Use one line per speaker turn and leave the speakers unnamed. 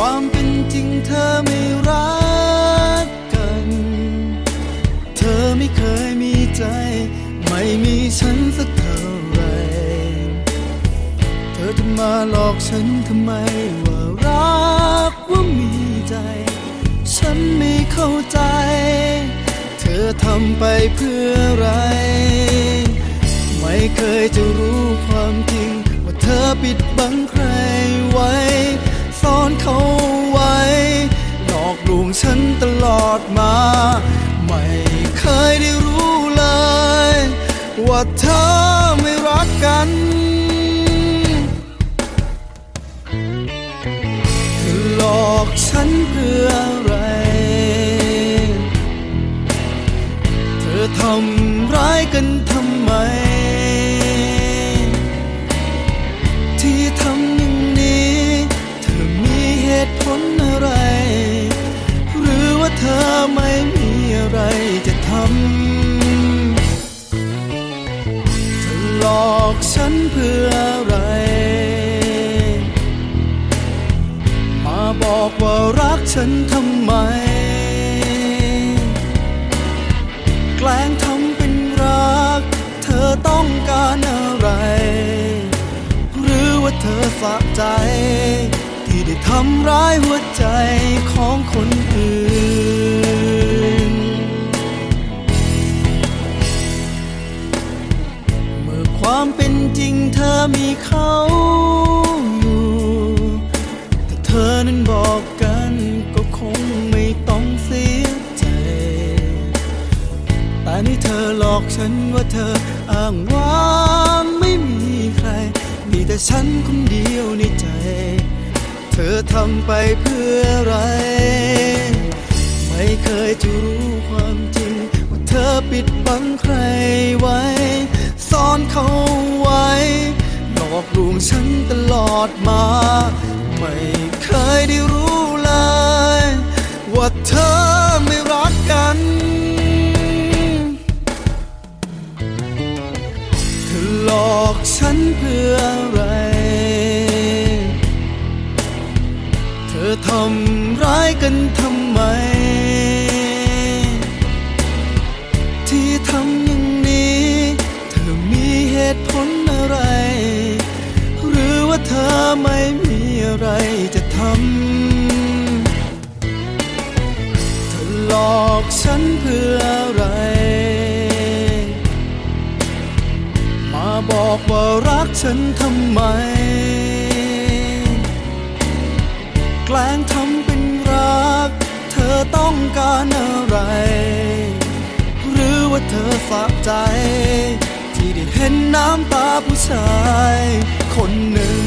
ความเป็นจริงเธอไม่รักกัน เธอไม่เคยมีใจ ไม่มีฉันสักเท่าไร เธอจะมาหลอกฉันทำไมว่ารักว่ามีใจ ฉันไม่เข้าใจ เธอทำไปเพื่ออะไร ไม่เคยจะรู้ความจริงว่าเธอปิดบังใคร ฉันตลอดมา ไม่เคยได้รู้เลย ว่าเธอไม่รักกันหลอกฉันเพื่ออะไร เธอทำร้ายกันทำไม อกฉันเพื่ออะไร มาบอกว่ารักฉันทำไม แกล้งทำเป็นรัก เธอต้องการอะไร หรือว่าเธอสะใจ ที่ได้ทำร้ายหัวใจของคนอื่น อยู่ถ้าเธอนั้นบอกกันก็คงไม่ต้องเสียใจ แต่นี่เธอหลอกฉันว่าเธออ้างว่าไม่มีใคร มีแต่ฉันคนเดียวในใจ เธอทำไปเพื่ออะไร ไม่เคยจะรู้ความจริง ว่าเธอปิดบังใครไว้ ซ่อนเขา ฉันตลอดมา ไม่เคยได้รู้เลย ว่าเธอไม่รักกัน เธอหลอกฉันเพื่ออะไร เธอทำร้ายกันทำไม ไม่มีอะไรจะทำเธอหลอกฉันเพื่ออะไร มาบอกว่ารักฉันทำไม แกล้งทำเป็นรัก เธอต้องการอะไร หรือว่าเธอฝากใจที่ได้เห็นน้ำตาผู้ชายคนหนึ่ง